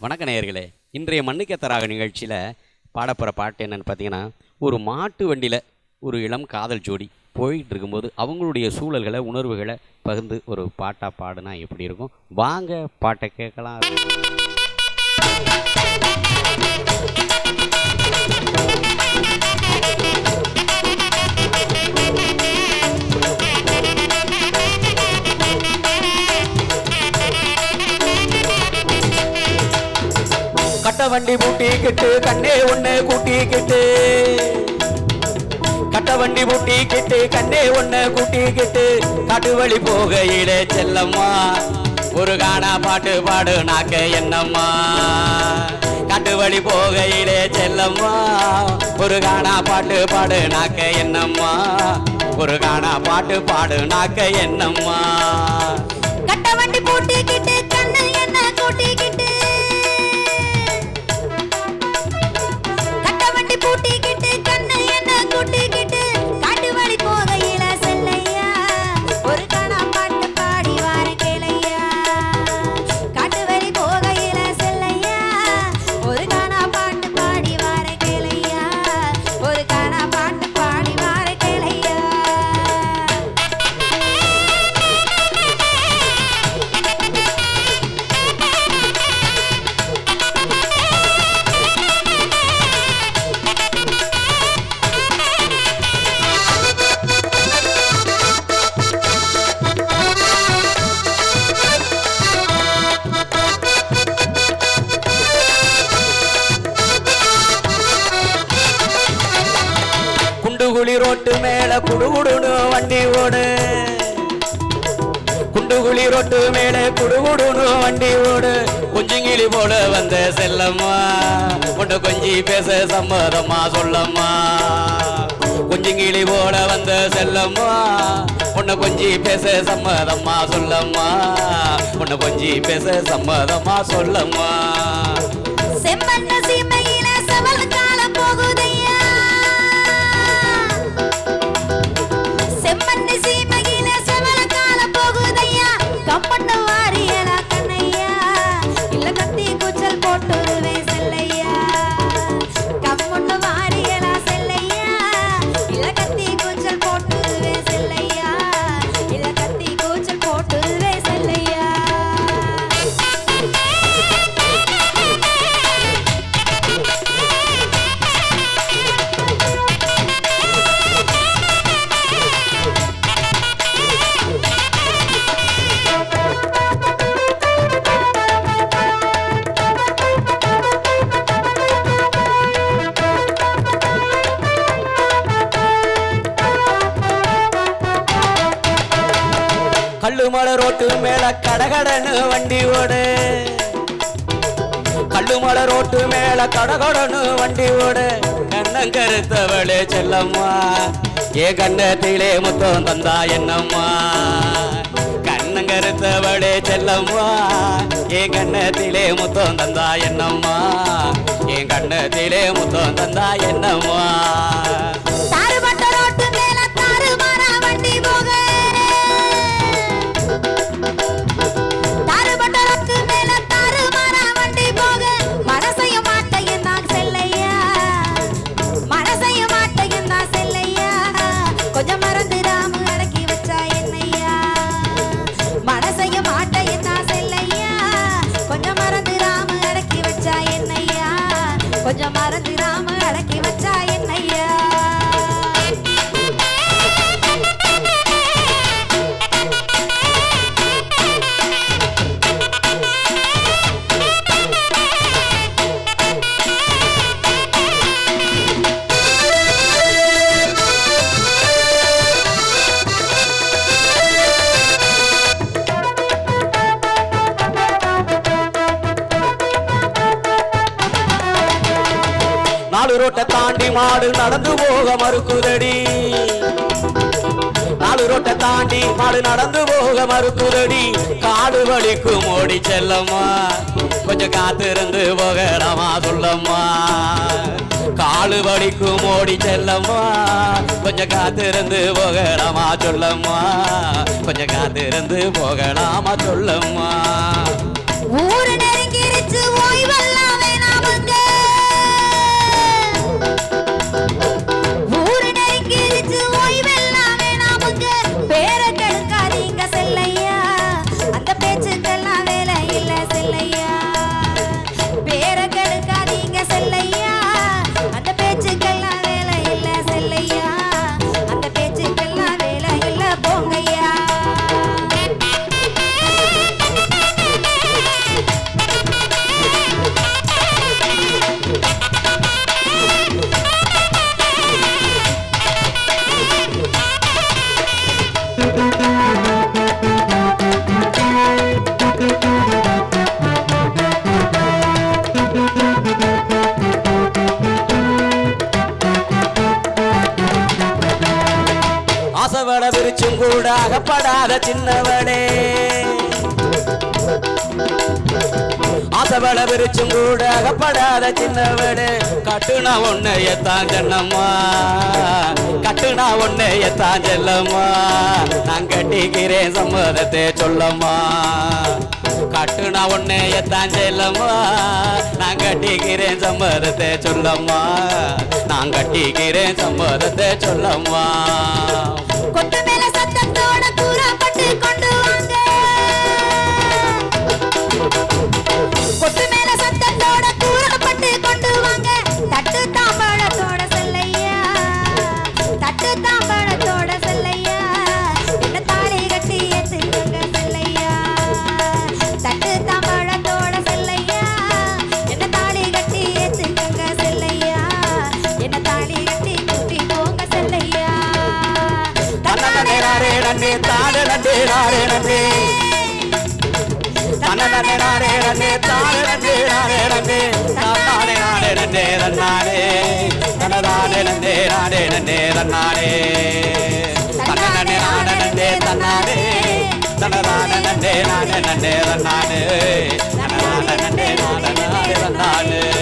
வணக்க நேயர்களே இன்றைய மண்ணுக்கேத்தராக நிகழ்ச்சியில் பாடப்போகிற பாட்டு என்னென்னு பார்த்தீங்கன்னா ஒரு மாட்டு வண்டியில் ஒரு இளம் காதல் ஜோடி போயிட்டு இருக்கும்போது அவங்களுடைய சூழல்களை உணர்வுகளை பகிர்ந்து ஒரு பாட்டாக பாடுனா எப்படி இருக்கும்? வாங்க பாட்டை கேட்கலாம். வண்டி பூட்டிக்கிட்டு கண்ணே ஒண்ணு கூட்டிக்கிட்டு கட்ட. வண்டி பூட்டிக்கிட்டு கண்ணே ஒண்ணு கூட்டிக்கிட்டு காட்டு. வழி போகையிலே செல்லம்மா. ஒரு காணா பாட்டு பாடு நாக்க என்னம்மா. காட்டு வழி போகையிலே செல்லம்மா. ஒரு காணா பாட்டு பாடு நாக்க என்னம்மா. ஒரு காணா பாட்டு பாடு நாக்க என்னம்மா. கட்ட வண்டி பூட்டிக்கிட்டு ரோட்டு மேல குடுகுடுனு வண்டி ஓடு. குண்டுகுழி ரோட்டு மேல குடுகுடுனு வண்டி ஓடு. கொஞ்சங்கிளி போல வந்த செல்லம்மா உன்னை கொஞ்சி பேச சம்மதமா சொல்லம்மா. கொஞ்சங்கிளி போல வந்த செல்லம்மா உன்னை கொஞ்சி பேச சம்மதமா சொல்லம்மா. உன்னை கொஞ்சி பேச சம்மதமா சொல்லம்மா. செம்மண்ண சீமை கல்லுமலை ரோட்டு மேல கடகடன்னு வண்டி ஓடு. கல்லுமலை ரோட்டு மேல கடகடன்னு வண்டி ஓடு. கண்ணம் கருத்தவளே செல்லம்மா? ஏ கண்ணத்திலே முத்தம் தந்தா என்னம்மா? கண்ணம் கருத்தவளே செல்லம்மா? ஏ கண்ணத்திலே முத்தம் தந்தா என்னம்மா? என் கண்ணத்திலே முத்தம் தந்தா என்னம்மா? நாலு ரோட்டை தாண்டி மாடு நடந்து போக மறுக்குதடி. நாலு ரோட்டை தாண்டி மாடு நடந்து போக மறுக்குதடி. காடு வழிக்கு மோடி செல்லம்மா. கொஞ்சம் காத்திருந்து போகலாமா சொல்லம்மா. காலு வழிக்கு மோடி செல்லம்மா. கொஞ்சம் காத்திருந்து போகலாமா சொல்லம்மா. கொஞ்சம் காத்திருந்து போகலாமா சொல்லம்மா. ஊரு நெருங்கிருச்சு ஆசவள விரிச்சும் கூட அகப்படாத சின்னவனே. ஆசவட விரிச்சும் கூட அகப்படாத சின்னவனே. கட்டுனா ஒன்னைய சென்னம்மா கட்டுனா ஒன்னைய தாஞ்சல்லம்மா நான் கட்டிக்கிறேன் சம்மதத்தை சொல்லம்மா. கட்டுனா ஒன்னைய தாஞ்சல்லம்மா நான் கட்டிக்கிறேன் சம்மதத்தை சொல்லம்மா. நான் கட்டிக்கிறேன் சம்மதத்தை சொல்லம்மா. கொத்து மேல நன்னே தானே நன்னே நாரே நன்னே தன்னே நாரே நன்னே தானே நன்னே நாரே நன்னே தானே நாரே நன்னே தன்னானே. தனதானே நன்னே நாரே நன்னே தன்னானே. தன்னே நானே நன்னே தன்னானே. தனதானே நன்னே நானே நன்னே தன்னானே. தனதானே நன்னே நானே நானே தன்னானே.